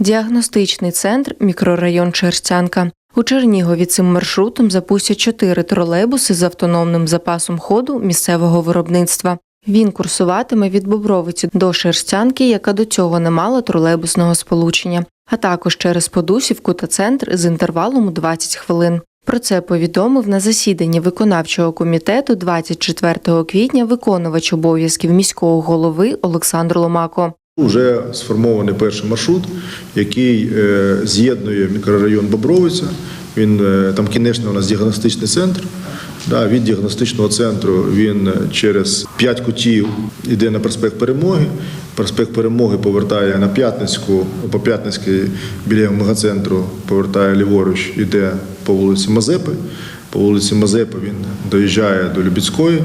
Діагностичний центр мікрорайон Черстянка. У Чернігові цим маршрутом запустять чотири тролейбуси з автономним запасом ходу місцевого виробництва. Він курсуватиме від Бобровиці до Шерстянки, яка до цього не мала тролейбусного сполучення, а також через Подусівку та центр з інтервалом у 20 хвилин. Про це повідомив на засіданні виконавчого комітету 24 квітня виконувач обов'язків міського голови Олександр Ломако. Уже сформований перший маршрут, який е, з'єднує мікрорайон Бобровиця. Він е, там кінечно у нас діагностичний центр. Да, від діагностичного центру він через п'ять кутів йде на проспект Перемоги. Проспект Перемоги повертає на П'ятницьку, по П'ятницькій біля мегацентру повертає ліворуч, йде по вулиці Мазепи. По вулиці Мазепи він доїжджає до Любіцької.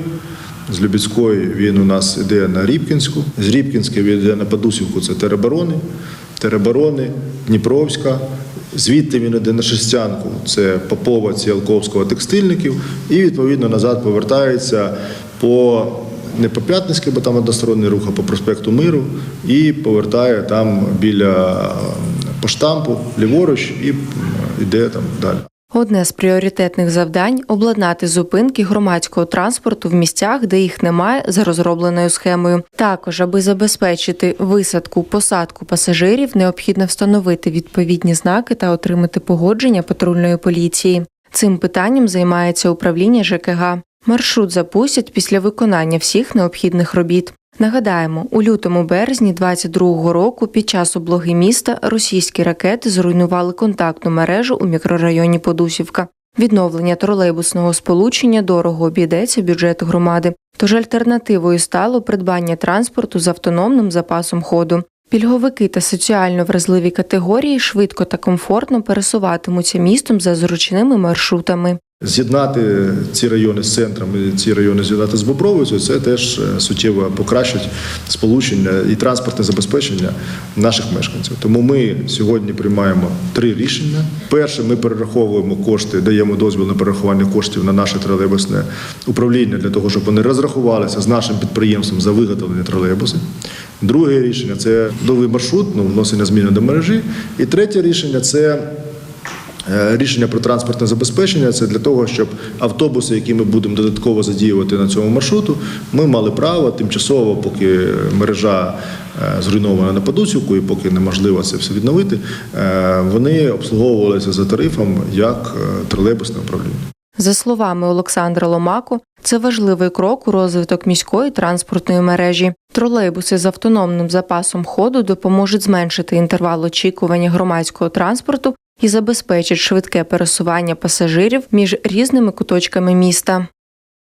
З Любіцької він у нас йде на Рібкінську. З Рібкінської він йде на Подусівку, це Теребарони, Теребарони, Дніпровська. Звідти він йде на Шестянку, це Попова, Ціалковського, текстильників, і відповідно назад повертається по не по П'ятницькій, бо там односторонній рух, а по проспекту Миру, і повертає там біля е, поштампу ліворуч і йде там далі. Одне з пріоритетних завдань обладнати зупинки громадського транспорту в місцях, де їх немає за розробленою схемою. Також, аби забезпечити висадку, посадку пасажирів, необхідно встановити відповідні знаки та отримати погодження патрульної поліції. Цим питанням займається управління ЖКГ. Маршрут запустять після виконання всіх необхідних робіт. Нагадаємо, у лютому березні 22-го року під час облоги міста російські ракети зруйнували контактну мережу у мікрорайоні Подусівка. Відновлення тролейбусного сполучення дорого обійдеться бюджет громади. Тож альтернативою стало придбання транспорту з автономним запасом ходу. Пільговики та соціально вразливі категорії швидко та комфортно пересуватимуться містом за зручними маршрутами. З'єднати ці райони з центром і ці райони з'єднати з Бобровицею, це теж е, суттєво покращить сполучення і транспортне забезпечення наших мешканців. Тому ми сьогодні приймаємо три рішення. Перше, ми перераховуємо кошти, даємо дозвіл на перерахування коштів на наше тролейбусне управління для того, щоб вони розрахувалися з нашим підприємством за виготовлення тролейбуси. Друге рішення це новий маршрут, ну, вносення зміни до мережі. І третє рішення це. Е, Рішення про транспортне забезпечення це для того, щоб автобуси, які ми будемо додатково задіювати на цьому маршруту, ми мали право тимчасово, поки мережа е, зруйнована на Подусівку і поки неможливо це все відновити, е, вони обслуговувалися за тарифом як тролейбусне управління. За словами Олександра Ломако, це важливий крок у розвиток міської транспортної мережі. Тролейбуси з автономним запасом ходу допоможуть зменшити інтервал очікування громадського транспорту і забезпечить швидке пересування пасажирів між різними куточками міста.